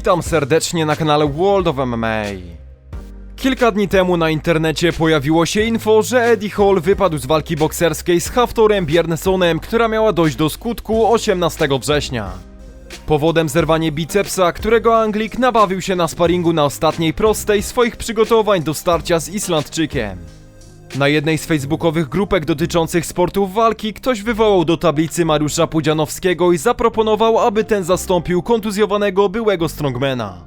Witam serdecznie na kanale World of MMA. Kilka dni temu na internecie pojawiło się info, że Eddie Hall wypadł z walki bokserskiej z Haftorem Bjernsonem, która miała dojść do skutku 18 września. Powodem zerwanie bicepsa, którego Anglik nabawił się na sparingu na ostatniej prostej swoich przygotowań do starcia z Islandczykiem. Na jednej z facebookowych grupek dotyczących sportów walki ktoś wywołał do tablicy Mariusza Pudzianowskiego i zaproponował, aby ten zastąpił kontuzjowanego byłego strongmana.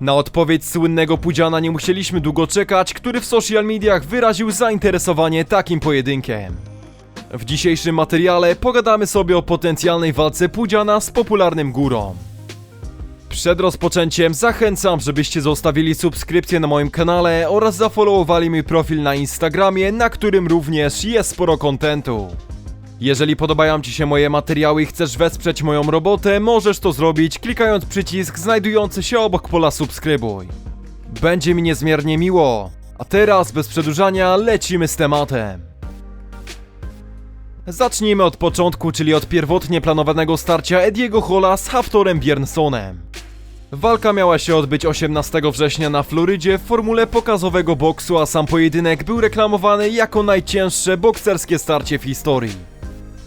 Na odpowiedź słynnego Pudziana nie musieliśmy długo czekać, który w social mediach wyraził zainteresowanie takim pojedynkiem. W dzisiejszym materiale pogadamy sobie o potencjalnej walce Pudziana z popularnym górą. Przed rozpoczęciem zachęcam, żebyście zostawili subskrypcję na moim kanale oraz zafollowowali mój profil na Instagramie, na którym również jest sporo kontentu. Jeżeli podobają Ci się moje materiały i chcesz wesprzeć moją robotę, możesz to zrobić klikając przycisk znajdujący się obok pola subskrybuj. Będzie mi niezmiernie miło. A teraz, bez przedłużania, lecimy z tematem. Zacznijmy od początku, czyli od pierwotnie planowanego starcia Ediego Hola z Haftorem Bjernsonem. Walka miała się odbyć 18 września na Florydzie w formule pokazowego boksu, a sam pojedynek był reklamowany jako najcięższe bokserskie starcie w historii.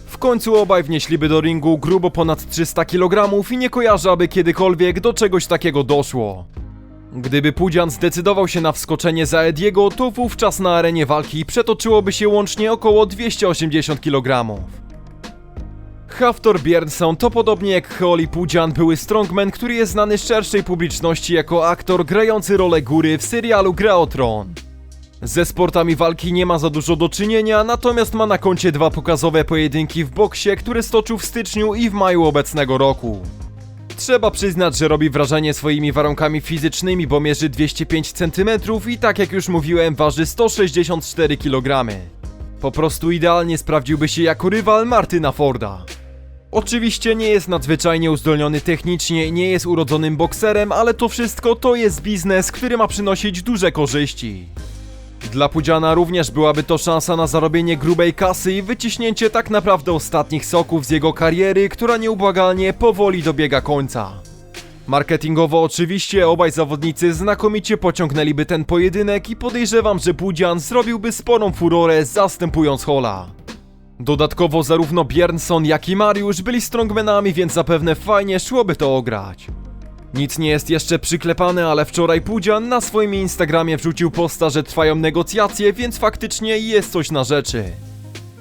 W końcu obaj wnieśliby do ringu grubo ponad 300 kg i nie kojarzę, aby kiedykolwiek do czegoś takiego doszło. Gdyby Pudzian zdecydował się na wskoczenie za Ediego, to wówczas na arenie walki przetoczyłoby się łącznie około 280 kg. Haftor Bjernson to podobnie jak Heoli Pudzian były strongman, który jest znany szerszej publiczności jako aktor grający rolę góry w serialu Gra o Tron. Ze sportami walki nie ma za dużo do czynienia, natomiast ma na koncie dwa pokazowe pojedynki w boksie, które stoczył w styczniu i w maju obecnego roku. Trzeba przyznać, że robi wrażenie swoimi warunkami fizycznymi, bo mierzy 205 cm i tak jak już mówiłem, waży 164 kg. Po prostu idealnie sprawdziłby się jako rywal Martyna Forda. Oczywiście nie jest nadzwyczajnie uzdolniony technicznie nie jest urodzonym bokserem, ale to wszystko to jest biznes, który ma przynosić duże korzyści. Dla Pudziana również byłaby to szansa na zarobienie grubej kasy i wyciśnięcie tak naprawdę ostatnich soków z jego kariery, która nieubłagalnie powoli dobiega końca. Marketingowo oczywiście obaj zawodnicy znakomicie pociągnęliby ten pojedynek i podejrzewam, że Pudzian zrobiłby sporą furorę zastępując Hola. Dodatkowo zarówno Bjernson jak i Mariusz byli strongmenami, więc zapewne fajnie szłoby to ograć. Nic nie jest jeszcze przyklepane, ale wczoraj Pudzian na swoim Instagramie wrzucił posta, że trwają negocjacje, więc faktycznie jest coś na rzeczy.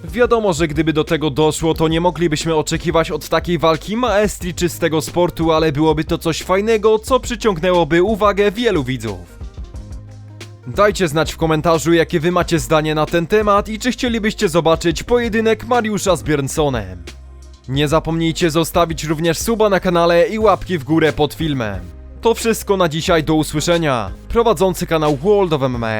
Wiadomo, że gdyby do tego doszło, to nie moglibyśmy oczekiwać od takiej walki maestrii czystego sportu, ale byłoby to coś fajnego, co przyciągnęłoby uwagę wielu widzów. Dajcie znać w komentarzu, jakie wy macie zdanie na ten temat i czy chcielibyście zobaczyć pojedynek Mariusza z Bjernsonem. Nie zapomnijcie zostawić również suba na kanale i łapki w górę pod filmem. To wszystko na dzisiaj, do usłyszenia. Prowadzący kanał World of MMA.